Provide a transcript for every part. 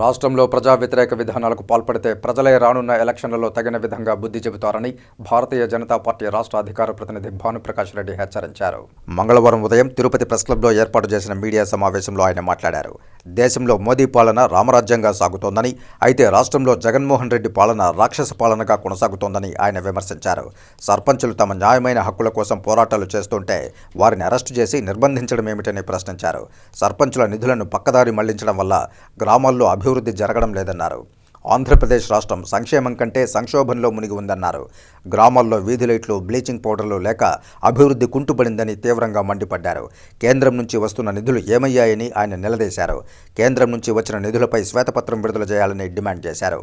రాష్ట్రంలో ప్రజా వ్యతిరేక విధానాలకు పాల్పడితే ప్రజలే రానున్న ఎలక్షన్లలో తగిన విధంగా బుద్ధి చెబుతారని భారతీయ జనతా పార్టీ రాష్ట్ర అధికార ప్రతినిధి భానుప్రకాష్ రెడ్డి హెచ్చరించారు. మంగళవారం ఉదయం తిరుపతి ప్రెస్ క్లబ్లో ఏర్పాటు చేసిన మీడియా సమావేశంలో ఆయన మాట్లాడారు. దేశంలో మోదీ పాలన రామరాజ్యంగా సాగుతోందని అయితే రాష్ట్రంలో జగన్మోహన్ రెడ్డి పాలన రాక్షస పాలనగా కొనసాగుతోందని ఆయన విమర్శించారు. సర్పంచులు తమ న్యాయమైన హక్కుల కోసం పోరాటాలు చేస్తుంటే వారిని అరెస్టు చేసి నిర్బంధించడం ఏమిటని ప్రశ్నించారు. సర్పంచుల నిధులను పక్కదారి మళ్ళించడం వల్ల గ్రామాల్లో అభివృద్ధి జరగడం లేదన్నారు. ఆంధ్రప్రదేశ్ రాష్ట్రం సంక్షేమం కంటే సంక్షోభంలో మునిగి ఉందన్నారు. గ్రామాల్లో వీధి లైట్లు బ్లీచింగ్ పౌడర్లు లేక అభివృద్ధి కుంటుపడిందని తీవ్రంగా మండిపడ్డారు. కేంద్రం నుంచి వస్తున్న నిధులు ఏమయ్యాయని ఆయన నిలదీశారు. కేంద్రం నుంచి వచ్చిన నిధులపై శ్వేతపత్రం విడుదల చేయాలని డిమాండ్ చేశారు.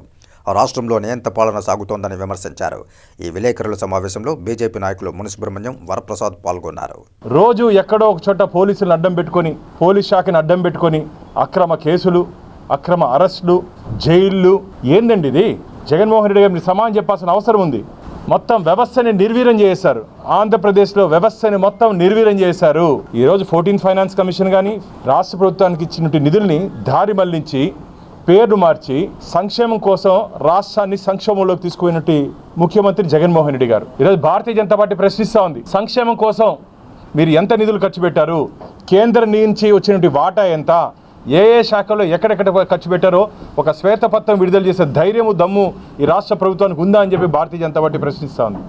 రాష్ట్రంలో నియంత పాలన సాగుతోందని విమర్శించారు. ఈ విలేకరుల సమావేశంలో బీజేపీ నాయకులు మునిసుబ్రహ్మణ్యం వరప్రసాద్ పాల్గొన్నారు. రోజు ఎక్కడో ఒక చోట పోలీసులను అడ్డం పెట్టుకొని పోలీస్ శాఖను అడ్డం పెట్టుకొని అక్రమ కేసులు అక్రమ అరెస్టులు జైళ్ళు. ఏందండి ఇది? జగన్మోహన్ రెడ్డి గారిని సమానం చెప్పాల్సిన అవసరం ఉంది. మొత్తం వ్యవస్థని నిర్వీర్యం చేశారు. ఆంధ్రప్రదేశ్లో వ్యవస్థని మొత్తం నిర్వీర్యం చేశారు. ఈరోజు ఫోర్టీన్ ఫైనాన్స్ కమిషన్ కానీ రాష్ట్ర ప్రభుత్వానికి ఇచ్చినటువంటి నిధుల్ని దారి మళ్ళించి పేర్లు మార్చి సంక్షేమం కోసం రాష్ట్రాన్ని సంక్షేమంలోకి తీసుకుపోయినట్టు ముఖ్యమంత్రి జగన్మోహన్ రెడ్డి గారు. ఈరోజు భారతీయ జనతా పార్టీ ప్రశ్నిస్తూ ఉంది. సంక్షేమం కోసం మీరు ఎంత నిధులు ఖర్చు పెట్టారు? కేంద్రం నుంచి వచ్చినటువంటి వాటా ఎంత? ఏ ఏ శాఖలో ఎక్కడెక్కడ ఖర్చు పెట్టారో ఒక శ్వేతపత్రం విడుదల చేసే ధైర్యము దమ్ము ఈ రాష్ట్ర ప్రభుత్వానికి ఉందా అని చెప్పి భారతీయ జనతా పార్టీ ప్రశ్నిస్తూ ఉంది.